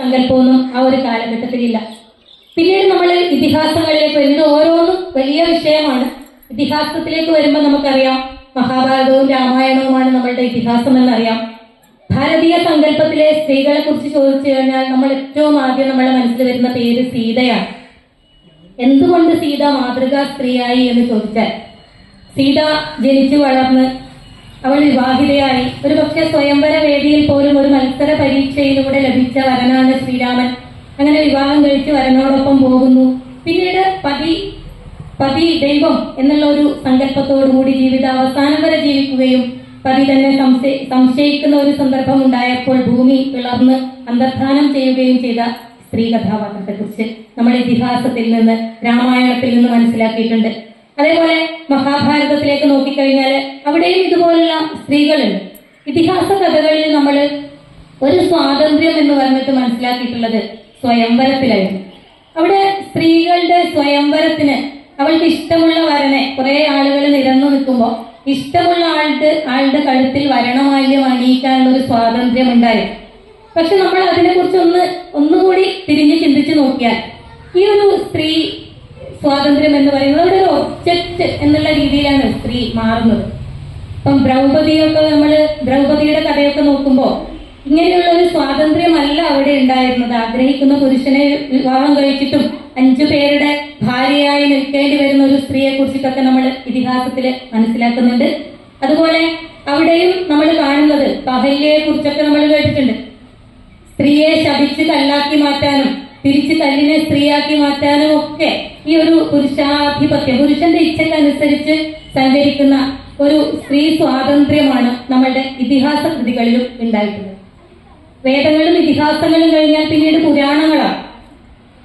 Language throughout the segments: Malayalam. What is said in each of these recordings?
സങ്കല്പമൊന്നും ആ ഒരു കാലഘട്ടത്തിലില്ല. പിന്നീട് നമ്മൾ ഇതിഹാസങ്ങളിലേക്ക് വരുന്നത് ഓരോന്നും വലിയ വിഷയമാണ്. ഇതിഹാസത്തിലേക്ക് വരുമ്പോൾ നമുക്കറിയാം മഹാഭാരതവും രാമായണവുമാണ് നമ്മളുടെ ഇതിഹാസം എന്നറിയാം ഭാരതീയ സങ്കല്പത്തിലെ സ്ത്രീകളെ കുറിച്ച് ചോദിച്ചു കഴിഞ്ഞാൽ നമ്മൾ ഏറ്റവും ആദ്യം നമ്മുടെ മനസ്സിൽ വരുന്ന പേര് സീതയാണ്. എന്തുകൊണ്ട് സീത മാതൃകാ സ്ത്രീയായി എന്ന് ചോദിച്ചാൽ സീത ജനിച്ചു വളർന്ന് അവൾ വിവാഹിതയായി. ഒരു പക്ഷേ സ്വയംവര വേദിയിൽ പോലും ഒരു മത്സര പരീക്ഷയിലൂടെ ലഭിച്ച അങ്ങനെ വിവാഹം കഴിച്ച് വരനോടൊപ്പം പോകുന്നു. പിന്നീട് പതി പതി ദൈവം എന്നുള്ള ഒരു സങ്കല്പത്തോടുകൂടി ജീവിതാവസാനം വരെ ജീവിക്കുകയും പതി തന്നെ സംശയിക്കുന്ന ഒരു സന്ദർഭം ഉണ്ടായപ്പോൾ ഭൂമി പിളർന്ന് അന്തർധാനം ചെയ്യുകയും ചെയ്ത സ്ത്രീ കഥാപാത്രത്തെ കുറിച്ച് നമ്മുടെ ഇതിഹാസത്തിൽ നിന്ന് രാമായണത്തിൽ നിന്ന് മനസ്സിലാക്കിയിട്ടുണ്ട്. അതേപോലെ മഹാഭാരതത്തിലേക്ക് നോക്കിക്കഴിഞ്ഞാൽ അവിടെയും ഇതുപോലുള്ള സ്ത്രീകളുണ്ട്. ഇതിഹാസ കഥകളിൽ നമ്മൾ ഒരു സ്വാതന്ത്ര്യം എന്ന് പറഞ്ഞിട്ട് മനസ്സിലാക്കിയിട്ടുള്ളത് സ്വയംവരത്തിലായിരുന്നു അവിടെ സ്ത്രീകളുടെ സ്വയംവരത്തിന് അവൾക്ക് ഇഷ്ടമുള്ള വരനെ കുറെ ആളുകൾ നിരന്നു നിൽക്കുമ്പോൾ ഇഷ്ടമുള്ള ആളുടെ ആളുടെ കഴുത്തിൽ വരണമാല്യം അണിയിക്കാനുള്ള ഒരു സ്വാതന്ത്ര്യം ഉണ്ടായി പക്ഷെ നമ്മൾ അതിനെക്കുറിച്ച് ഒന്ന് ഒന്നുകൂടി തിരിഞ്ഞ് ചിന്തിച്ചു നോക്കിയാൽ ഈ ഒരു സ്ത്രീ സ്വാതന്ത്ര്യം എന്ന് പറയുന്നത് അവിടെ ഒരു ഒബ്ജക്റ്റ് എന്നുള്ള രീതിയിലാണ് സ്ത്രീ മാറുന്നത്. ഇപ്പം ദ്രൗപതിയൊക്കെ നമ്മൾ ദ്രൗപതിയുടെ കഥയൊക്കെ നോക്കുമ്പോൾ ഇങ്ങനെയുള്ള ഒരു സ്വാതന്ത്ര്യമല്ല അവിടെ ഉണ്ടായിരുന്നത്. ആഗ്രഹിക്കുന്ന പുരുഷനെ വിവാഹം കഴിച്ചിട്ടും അഞ്ചു പേരുടെ ഭാര്യയായി നിൽക്കേണ്ടി വരുന്ന ഒരു സ്ത്രീയെ കുറിച്ചിട്ടൊക്കെ നമ്മൾ ഇതിഹാസത്തിൽ മനസ്സിലാക്കുന്നുണ്ട്. അതുപോലെ അവിടെയും നമ്മൾ കാണുന്നത് പഹല്യയെ കുറിച്ചൊക്കെ നമ്മൾ കേട്ടിട്ടുണ്ട്. സ്ത്രീയെ ശപിച്ച് കല്ലാക്കി മാറ്റാനും തിരിച്ച് കല്ലിനെ സ്ത്രീയാക്കി മാറ്റാനും ഒക്കെ ഈ ഒരു പുരുഷാധിപത്യം പുരുഷന്റെ ഇച്ഛക്കനുസരിച്ച് സഞ്ചരിക്കുന്ന ഒരു സ്ത്രീ സ്വാതന്ത്ര്യമാണ് നമ്മളുടെ ഇതിഹാസ കൃതികളിലും ഉണ്ടായിട്ടുള്ളത്. വേദങ്ങളും ഇതിഹാസങ്ങളും കഴിഞ്ഞാൽ പിന്നീട് പുരാണങ്ങളാണ്.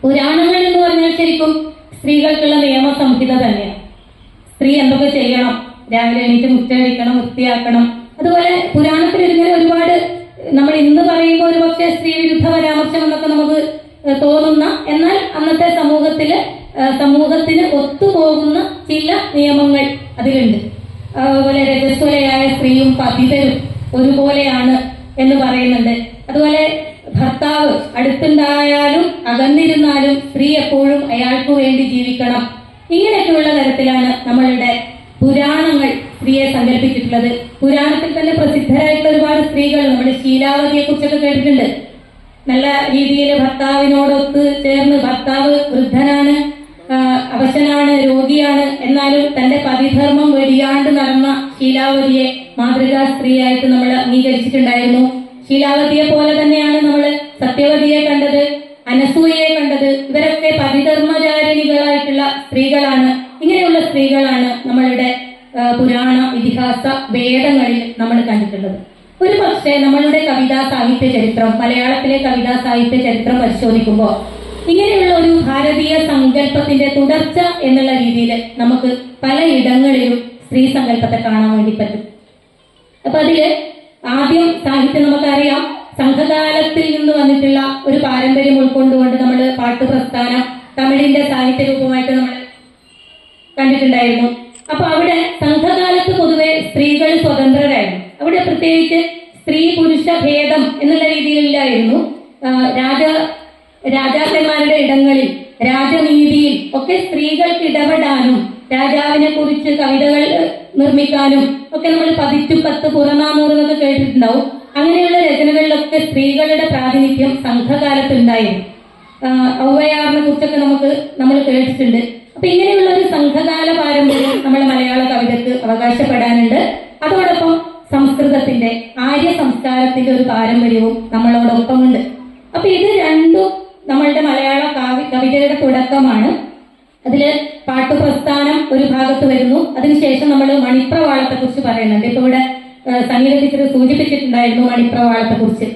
പുരാണങ്ങൾ എന്ന് പറഞ്ഞാൽ ശരിക്കും സ്ത്രീകൾക്കുള്ള നിയമസംഹിത തന്നെയാണ് സ്ത്രീ എന്തൊക്കെ ചെയ്യണം? രാവിലെ എണീറ്റ് മുറ്റടിക്കണം വൃത്തിയാക്കണം. അതുപോലെ പുരാണത്തിൽ ഇങ്ങനെ ഒരുപാട് നമ്മൾ ഇന്ന് പറയുമ്പോൾ ഒരു പക്ഷേ സ്ത്രീ വിരുദ്ധ പരാമർശം എന്നൊക്കെ നമുക്ക് തോന്നുന്ന എന്നാൽ അന്നത്തെ സമൂഹത്തിൽ സമൂഹത്തിന് ഒത്തുപോകുന്ന ചില നിയമങ്ങൾ അതിലുണ്ട്. അതുപോലെ രജസ്വലയായ സ്ത്രീയും പതിതരും ഒരുപോലെയാണ് എന്ന് പറയുന്നുണ്ട്. ഭർത്താവ് അടുത്തുണ്ടായാലും അകന്നിരുന്നാലും സ്ത്രീ എപ്പോഴും അയാൾക്ക് വേണ്ടി ജീവിക്കണം. ഇങ്ങനെയൊക്കെയുള്ള തരത്തിലാണ് നമ്മളുടെ പുരാണങ്ങൾ സ്ത്രീയെ സങ്കല്പിച്ചിട്ടുള്ളത്. പുരാണത്തിൽ തന്നെ പ്രസിദ്ധരായിട്ടുള്ള ഒരുപാട് സ്ത്രീകൾ നമ്മുടെ ശീലാവതിയെ കുറിച്ചൊക്കെ കേട്ടിട്ടുണ്ട്. നല്ല രീതിയിൽ ഭർത്താവിനോടൊത്ത് ചേർന്ന് ഭർത്താവ് വൃദ്ധനാണ് അവശനാണ് രോഗിയാണ്. എന്നാലും തന്റെ പതിധർമ്മം വെടിയാണ്ട് നടന്ന ശീലാവതിയെ മാതൃകാ സ്ത്രീയായിട്ട് നമ്മൾ അംഗീകരിച്ചിട്ടുണ്ടായിരുന്നു. ശീലാവതിയെ പോലെ തന്നെയാണ് നമ്മൾ സത്യവതിയെ കണ്ടത് അനസൂയയെ കണ്ടത്. ഇവരൊക്കെ പതിധർമ്മചാരിണികളായിട്ടുള്ള സ്ത്രീകളാണ്. ഇങ്ങനെയുള്ള സ്ത്രീകളാണ് നമ്മളുടെ പുരാണ ഇതിഹാസ വേദങ്ങളിൽ നമ്മൾ കണ്ടിട്ടുള്ളത്. ഒരു പക്ഷേ നമ്മളുടെ കവിതാ സാഹിത്യ ചരിത്രം മലയാളത്തിലെ കവിതാ സാഹിത്യ ചരിത്രം പരിശോധിക്കുമ്പോൾ ഇങ്ങനെയുള്ള ഒരു ഭാരതീയ സങ്കല്പത്തിന്റെ തുടർച്ച എന്നുള്ള രീതിയിൽ നമുക്ക് പലയിടങ്ങളിലും സ്ത്രീ സങ്കല്പത്തെ കാണാൻ വേണ്ടി പറ്റും. അപ്പൊ അതിൽ ആദ്യം സാഹിത്യം നമുക്കറിയാം. സംഘകാലത്തിൽ നിന്ന് വന്നിട്ടുള്ള ഒരു പാരമ്പര്യം ഉൾക്കൊണ്ടുകൊണ്ട് നമ്മൾ പാട്ട് പ്രസ്ഥാനം തമിഴിന്റെ സാഹിത്യ രൂപമായിട്ട് നമ്മൾ കണ്ടിട്ടുണ്ടായിരുന്നു. അപ്പൊ അവിടെ സംഘകാലത്ത് പൊതുവെ സ്ത്രീകൾ സ്വതന്ത്രരായിരുന്നു. അവിടെ പ്രത്യേകിച്ച് സ്ത്രീ പുരുഷ ഭേദം എന്നുള്ള രീതിയിലായിരുന്നു. രാജ രാജാക്കന്മാരുടെ ഇടങ്ങളിൽ രാജനീതിയിൽ ഒക്കെ സ്ത്രീകൾക്ക് ഇടപെടാനും രാജാവിനെ കുറിച്ച് കവിതകൾ നിർമ്മിക്കാനും ഒക്കെ നമ്മൾ പതിറ്റു പത്ത് പുറനാനൂറ് എന്നൊക്കെ കേട്ടിട്ടുണ്ടാവും. അങ്ങനെയുള്ള രചനകളിലൊക്കെ സ്ത്രീകളുടെ പ്രാതിനിധ്യം സംഘകാലത്ത് ഉണ്ടായിരുന്നു ഔവയാറിനെ കുറിച്ചൊക്കെ നമുക്ക് നമ്മൾ കേട്ടിട്ടുണ്ട്. അപ്പൊ ഇങ്ങനെയുള്ള ഒരു സംഘകാല പാരമ്പര്യം നമ്മുടെ മലയാള കവിതയ്ക്ക് അവകാശപ്പെടാനുണ്ട്. അതോടൊപ്പം സംസ്കൃതത്തിന്റെ ആര്യ സംസ്കാരത്തിന്റെ ഒരു പാരമ്പര്യവും നമ്മളോടൊപ്പമുണ്ട്. അപ്പൊ ഇത് രണ്ടും നമ്മളുടെ മലയാള കാവി കവിതയുടെ തുടക്കമാണ്. അതിൽ പാട്ടുപ്രസ്ഥാനം ഒരു ഭാഗത്ത് വരുന്നു. അതിനുശേഷം നമ്മൾ മണിപ്രവാളത്തെ കുറിച്ച് പറയുന്നുണ്ട്. ഇപ്പൊ ഇവിടെ സംഗീത ടീച്ചർ സൂചിപ്പിച്ചിട്ടുണ്ടായിരുന്നു മണിപ്രവാളത്തെ കുറിച്ച്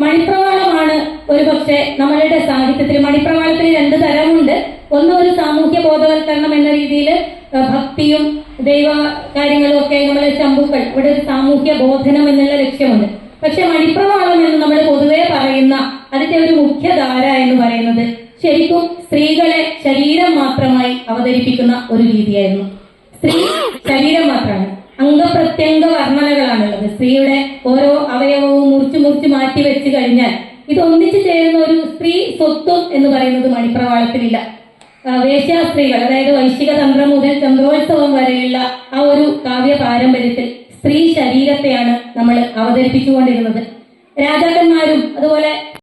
മണിപ്രവാളമാണ് ഒരു പക്ഷേ നമ്മളുടെ സാഹിത്യത്തിൽ മണിപ്രവാളത്തിന് രണ്ട് തരമുണ്ട്. ഒന്ന് ഒരു സാമൂഹ്യ ബോധവൽക്കരണം എന്ന രീതിയിൽ ഭക്തിയും ദൈവ കാര്യങ്ങളും ഒക്കെ നമ്മളെ ചമ്പുക്കൾ ഇവിടെ ഒരു സാമൂഹ്യ ബോധനം എന്നുള്ള ലക്ഷ്യമുണ്ട്. പക്ഷെ മണിപ്രവാളം എന്ന് നമ്മൾ പൊതുവെ പറയുന്ന അതിന്റെ ഒരു മുഖ്യധാര എന്ന് പറയുന്നത് ശരിക്കും സ്ത്രീകളെ ശരീരം മാത്രമായി അവതരിപ്പിക്കുന്ന ഒരു രീതിയായിരുന്നു. സ്ത്രീ ശരീരം മാത്രമാണ്. അംഗപ്രത്യംഗ വർണനകളാണുള്ളത്. സ്ത്രീയുടെ ഓരോ അവയവവും മുറിച്ച് മുറിച്ച് മാറ്റി വെച്ച് കഴിഞ്ഞാൽ ഇത് ഒന്നിച്ചു ചേരുന്ന ഒരു സ്ത്രീ സ്വത്വം എന്ന് പറയുന്നത് മണിപ്രവാളത്തിലില്ല വേശ്യാസ്ത്രീകൾ അതായത് വൈശിക തന്ത്രം മുതൽ ചന്ദ്രോത്സവം വരെയുള്ള ആ ഒരു കാവ്യ പാരമ്പര്യത്തിൽ സ്ത്രീ ശരീരത്തെയാണ് നമ്മൾ അവതരിപ്പിച്ചുകൊണ്ടിരുന്നത്. രാജാക്കന്മാരും അതുപോലെ